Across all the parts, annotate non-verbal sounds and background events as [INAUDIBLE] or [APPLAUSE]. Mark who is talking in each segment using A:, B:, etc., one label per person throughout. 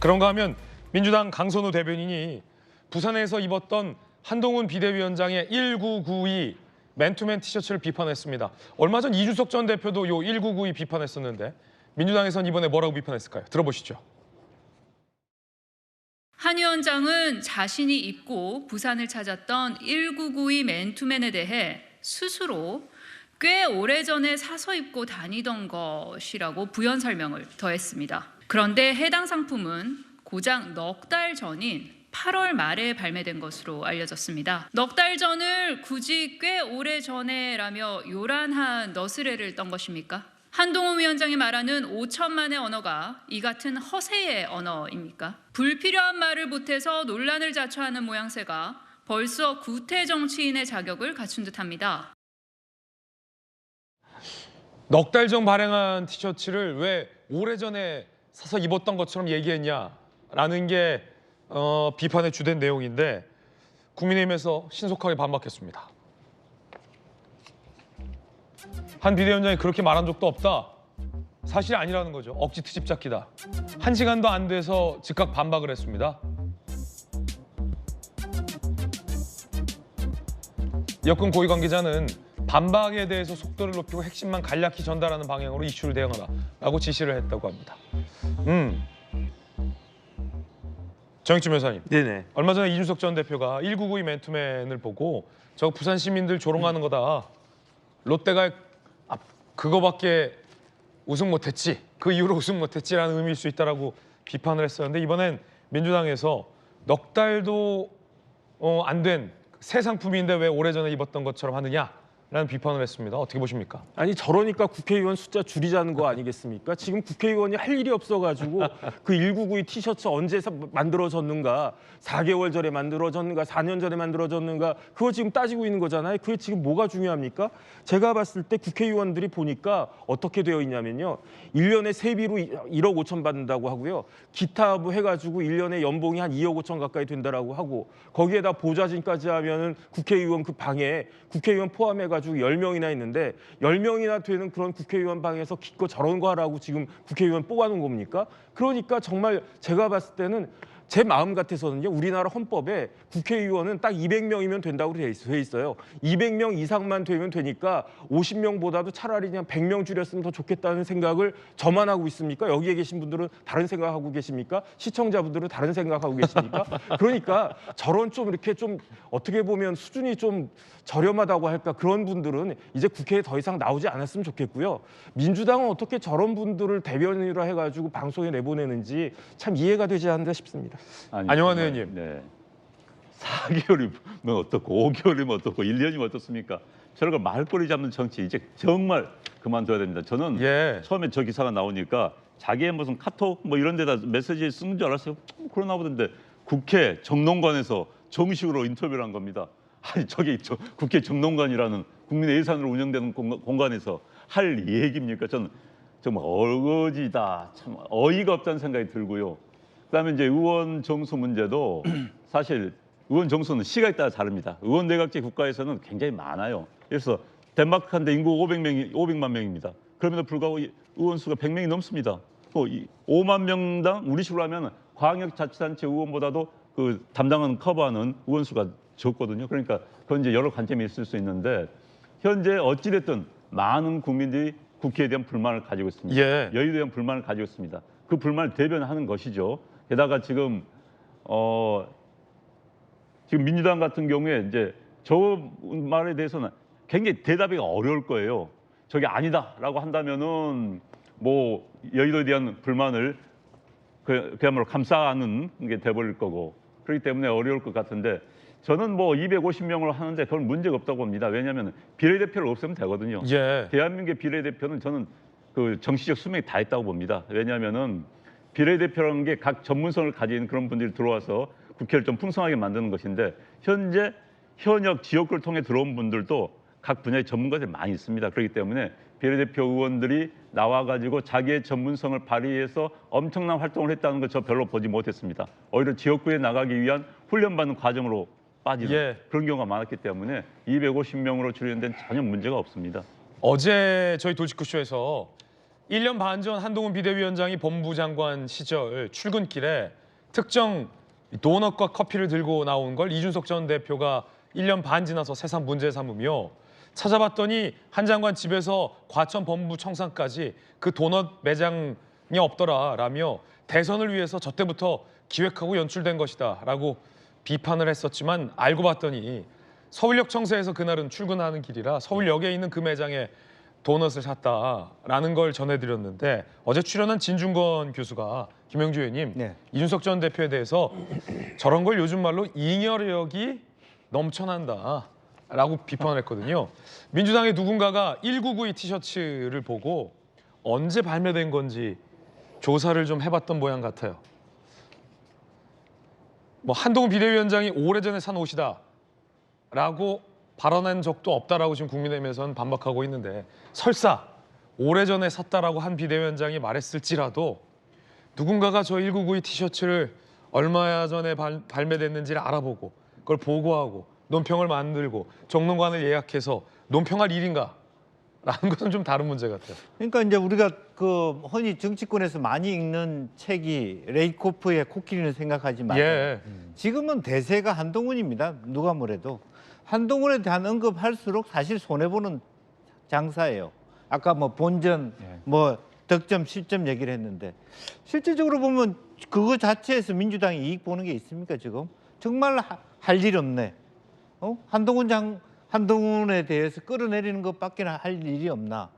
A: 그런가 하면 민주당 강선우 대변인이 부산에서 입었던 한동훈 비대위원장의 1992 맨투맨 티셔츠를 비판했습니다. 얼마 전 이준석 전 대표도 요 1992 비판했었는데 민주당에선 이번에 뭐라고 비판했을까요? 들어보시죠.
B: 한 위원장은 자신이 입고 부산을 찾았던 1992 맨투맨에 대해 스스로 꽤 오래전에 사서 입고 다니던 것이라고 부연 설명을 더했습니다. 그런데 해당 상품은 고작 넉 달 전인 8월 말에 발매된 것으로 알려졌습니다. 넉 달 전을 굳이 꽤 오래 전에라며 요란한 너스레를 떤 것입니까? 한동훈 위원장이 말하는 5천만의 언어가 이 같은 허세의 언어입니까? 불필요한 말을 보태서 논란을 자초하는 모양새가 벌써 구태 정치인의 자격을 갖춘 듯합니다.
A: 넉 달 전 발행한 티셔츠를 왜 오래전에 사서 입었던 것처럼 얘기했냐라는 게 어, 비판의 주된 내용인데 국민의힘에서 신속하게 반박했습니다. 한 비대위원장이 그렇게 말한 적도 없다. 사실이 아니라는 거죠. 억지 트집 잡기다. 한 시간도 안 돼서 즉각 반박을 했습니다. 여권 고위 관계자는 반박에 대해서 속도를 높이고 핵심만 간략히 전달하는 방향으로 이슈를 대응하라라고 지시를 했다고 합니다. 음. 정익준 변호사님,
C: 네네.
A: 얼마 전에 이준석 전 대표가 1992 맨투맨을 보고 저 부산 시민들 조롱하는 거다. 롯데가 아, 그거밖에 우승 못했지. 그 이후로 우승 못했지라는 의미일 수 있다라고 비판을 했었는데 이번엔 민주당에서 넉 달도 어, 안된 새 상품인데 왜 오래전에 입었던 것처럼 하느냐 라는 비판을 했습니다. 어떻게 보십니까?
C: 아니 저러니까 국회의원 숫자 줄이자는 거 아니겠습니까? 지금 국회의원이 할 일이 없어가지고 그 1992 티셔츠 언제 사- 만들어졌는가, 4개월 전에 만들어졌는가, 4년 전에 만들어졌는가, 그거 지금 따지고 있는 거잖아요. 그게 지금 뭐가 중요합니까? 제가 봤을 때 국회의원들이 보니까 어떻게 되어 있냐면요. 1년에 세비로 1억 5천 받는다고 하고요. 기타 뭐 해가지고 1년에 연봉이 한 2억 5천 가까이 된다라고 하고 거기에다 보좌진까지 하면은 국회의원 그 방에 국회의원 포함해가지고 10명이나 있는데 10명이나 되는 그런 국회의원 방에서 기껏 저런 거 하라고 지금 국회의원 뽑아놓은 겁니까? 그러니까 정말 제가 봤을 때는 제 마음 같아서는요 우리나라 헌법에 국회의원은 딱 200명이면 된다고 돼 있- 있어요. 200명 이상만 되면 되니까 50명보다도 차라리 그냥 100명 줄였으면 더 좋겠다는 생각을 저만 하고 있습니까? 여기에 계신 분들은 다른 생각하고 계십니까? 시청자분들은 다른 생각하고 계십니까? [LAUGHS] 그러니까 저런 좀 이렇게 좀 어떻게 보면 수준이 좀 저렴하다고 할까 그런 분들은 이제 국회에 더 이상 나오지 않았으면 좋겠고요. 민주당은 어떻게 저런 분들을 대변인으로 해가지고 방송에 내보내는지 참 이해가 되지 않는다 싶습니다.
D: 정말,
A: 의원님.
D: 네. 4개월이면 어떻고 5개월이면 어떻고 1년이면 어떻습니까? 저런 걸 말꼬리 잡는 정치 이제 정말 그만둬야 됩니다. 저는
A: 예.
D: 처음에 저 기사가 나오니까 자기의 무슨 카톡 뭐 이런 데다 메시지 쓰는 줄 알았어요. 뭐 그러나 보던데 국회 정론관에서 정식으로 인터뷰를 한 겁니다. 아니 저게 저 국회 정론관이라는 국민의 예산으로 운영되는 공간- 공간에서 할 얘기입니까? 저는 정말 어거지다. 참 어이가 없다는 생각이 들고요. 그다음에 이제 의원 정수 문제도 [CLEARS THROAT] 사실 의원 정수는 시각에 따라 다릅니다. 의원 내각제 국가에서는 굉장히 많아요. 그래서 덴마크 한데 인구 500명이 500만 명입니다. 그럼에도 불구하고 이 의원 수가 100명이 넘습니다. 또이 5만 명당 우리 식으로 하면 광역자치단체 의원보다도 그 담당하는 커버하는 의원 수가 적거든요. 그러니까 그건 이제 여러 관점이 있을 수 있는데 현재 어찌 됐든 많은 국민들이 국회에 대한 불만을 가지고 있습니다.
A: 예.
D: 여의도에 대한 불만을 가지고 있습니다. 그 불만을 대변하는 것이죠. 게다가 지금 어 지금 민주당 같은 경우에 이제 저 말에 대해서는 굉장히 대답이 어려울 거예요. 저게 아니다라고 한다면은 뭐 여의도에 대한 불만을 그, 그야말로 감싸는 게 돼버릴 거고 그렇기 때문에 어려울 것 같은데 저는 뭐 250명으로 하는데 그건 문제가 없다고 봅니다. 왜냐하면 비례대표를 없애면 되거든요.
A: 예.
D: 대한민국의 비례대표는 저는 그 정치적 수명이 다 있다고 봅니다. 왜냐하면은 비례대표라는 게 각 전문성을 가진 그런 분들이 들어와서 국회를 좀 풍성하게 만드는 것인데 현재 현역 지역구를 통해 들어온 분들도 각 분야의 전문가들이 많이 있습니다. 그렇기 때문에 비례대표 의원들이 나와가지고 자기의 전문성을 발휘해서 엄청난 활동을 했다는 거저 별로 보지 못했습니다. 오히려 지역구에 나가기 위한 훈련받는 과정으로 빠지는
A: 예.
D: 그런 경우가 많았기 때문에 250명으로 줄이는 데는 전혀 문제가 없습니다.
A: 어제 저희 돌직구쇼에서 1년 반 전 한동훈 비대위원장이 법무 장관 시절 출근길에 특정 도넛과 커피를 들고 나온 걸 이준석 전 대표가 1년 반 지나서 새삼 문제 삼으며 찾아봤더니 한 장관 집에서 과천 법무부 청산까지 그 도넛 매장이 없더라라며 대선을 위해서 저 때부터 기획하고 연출된 것이다라고 비판을 했었지만 알고 봤더니 서울역 청사에서 그날은 출근하는 길이라 서울역에 있는 그 매장에 도넛을 샀다라는 걸 전해드렸는데 어제 출연한 진중건 교수가 김영주 의원님
E: 네.
A: 이준석 전 대표에 대해서 저런 걸 요즘 말로 잉여력이 넘쳐난다라고 비판을 했거든요. 민주당의 누군가가 1992 티셔츠를 보고 언제 발매된 건지 조사를 좀 해봤던 모양 같아요. 뭐 한동훈 비대위원장이 오래전에 산 옷이다라고 발언한 적도 없다라고 지금 국민의힘에서는 반박하고 있는데 설사 오래전에 샀다라고 한 비대위원장이 말했을지라도 누군가가 저 1992 티셔츠를 얼마 전에 발, 발매됐는지를 알아보고 그걸 보고하고 논평을 만들고 정론관을 예약해서 논평할 일인가? 라는 것은 좀 다른 문제 같아요.
E: 그러니까 이제 우리가 그 흔히 정치권에서 많이 읽는 책이 레이코프의 코끼리는 생각하지 말자.
A: 예.
E: 지금은 대세가 한동훈입니다. 누가 뭐래도 한동훈에 대한 언급할수록 사실 손해 보는 장사예요. 아까 뭐 본전, 뭐 득점, 실점 얘기를 했는데 실질적으로 보면 그거 자체에서 민주당이 이익 보는 게 있습니까 지금? 정말 할 일 없네. 어? 한동훈 장 한동훈에 대해서 끌어내리는 것밖에 할 일이 없나?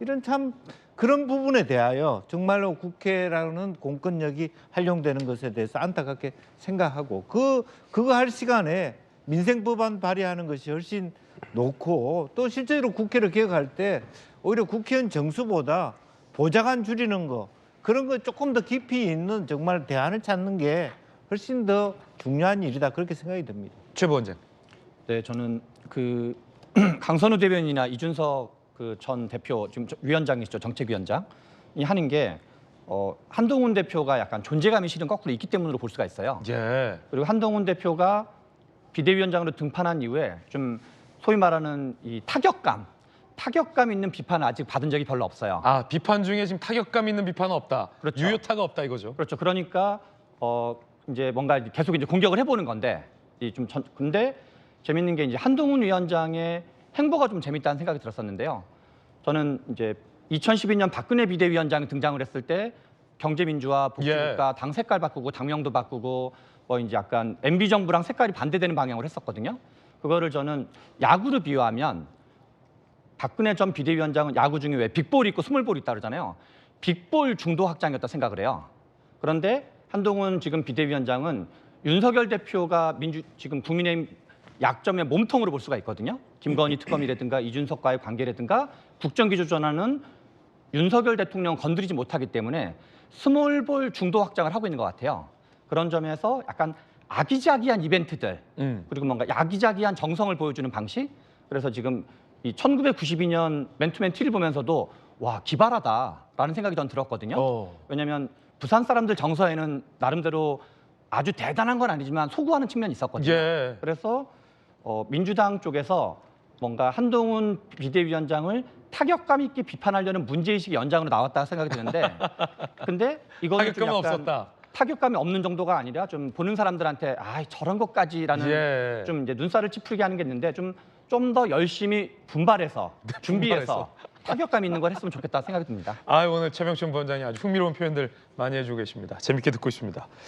E: 이런 참 그런 부분에 대하여 정말로 국회라는 공권력이 활용되는 것에 대해서 안타깝게 생각하고 그 그거 할 시간에 민생 법안 발의하는 것이 훨씬 놓고 또 실제로 국회를 개혁할 때 오히려 국회의원 정수보다 보좌관 줄이는 거 그런 거 조금 더 깊이 있는 정말 대안을 찾는 게 훨씬 더 중요한 일이다 그렇게 생각이 듭니다.
A: 최 부원장.
F: 네, 저는 그 [CLEARS THROAT] 강선우 대변인이나 이준석 그 전 대표 지금 저- 위원장이시죠 정책위원장 이 하는 게 어, 한동훈 대표가 약간 존재감이 실은 거꾸로 있기 때문으로 볼 수가 있어요.
A: 예.
F: 그리고 한동훈 대표가 비대위원장으로 등판한 이후에 좀 소위 말하는 이 타격감, 타격감 있는 비판을 아직 받은 적이 별로 없어요.
A: 아 비판 중에 지금 타격감 있는 비판은 없다.
F: 그렇죠.
A: 유효타가 없다 이거죠.
F: 그렇죠. 그러니까 어 이제 뭔가 계속 이제 공격을 해보는 건데 이 좀 전, 근데 재밌는 게 이제 한동훈 위원장의 행보가 좀 재밌다는 생각이 들었었는데요. 저는 이제 2012년 박근혜 비대위원장이 등장을 했을 때 경제민주화 복지국가 당 색깔 바꾸고 당명도 바꾸고 뭐 이제 약간 MB 정부랑 색깔이 반대되는 방향으로 했었거든요. 그거를 저는 야구로 비유하면 박근혜 전 비대위원장은 야구 중에 왜 빅볼 있고 스몰볼 있다 그러잖아요. 빅볼 중도 확장이었다 생각을 해요. 그런데 한동훈 지금 비대위원장은 윤석열 대표가 민주 지금 국민의힘 약점의 몸통으로 볼 수가 있거든요. 김건희 특검이라든가 이준석과의 관계라든가 국정기 조전하는 윤석열 대통령 건드리지 못하기 때문에 스몰볼 중도 확장을 하고 있는 것 같아요. 그런 점에서 약간 아기자기한 이벤트들
A: 음.
F: 그리고 뭔가 야기자기한 정성을 보여주는 방식. 그래서 지금 이 1992년 맨투맨 티를 보면서도 와 기발하다라는 생각이 전 들었거든요.
A: 어.
F: 왜냐하면 부산 사람들 정서에는 나름대로 아주 대단한 건 아니지만 소구하는 측면이 있었거든요.
A: 예.
F: 그래서 어, 민주당 쪽에서 뭔가 한동훈 비대위원장을 타격감 있게 비판하려는 문제의식의 연장으로 나왔다 생각이 드는데 [LAUGHS] 근데 이거는 좀
A: 타격감은 없었다.
F: 타격감이 없는 정도가 아니라 좀 보는 사람들한테 아 저런 것까지라는
A: 예.
F: 좀 이제 눈살을 찌푸리게 하는 게 있는데 좀 좀 더 열심히 분발해서 준비해서 타격감 있는 걸 했으면 좋겠다 생각이 듭니다.
A: 아 오늘 최병춘 부원장이 아주 흥미로운 표현들 많이 해주고 계십니다. 재밌게 듣고 있습니다.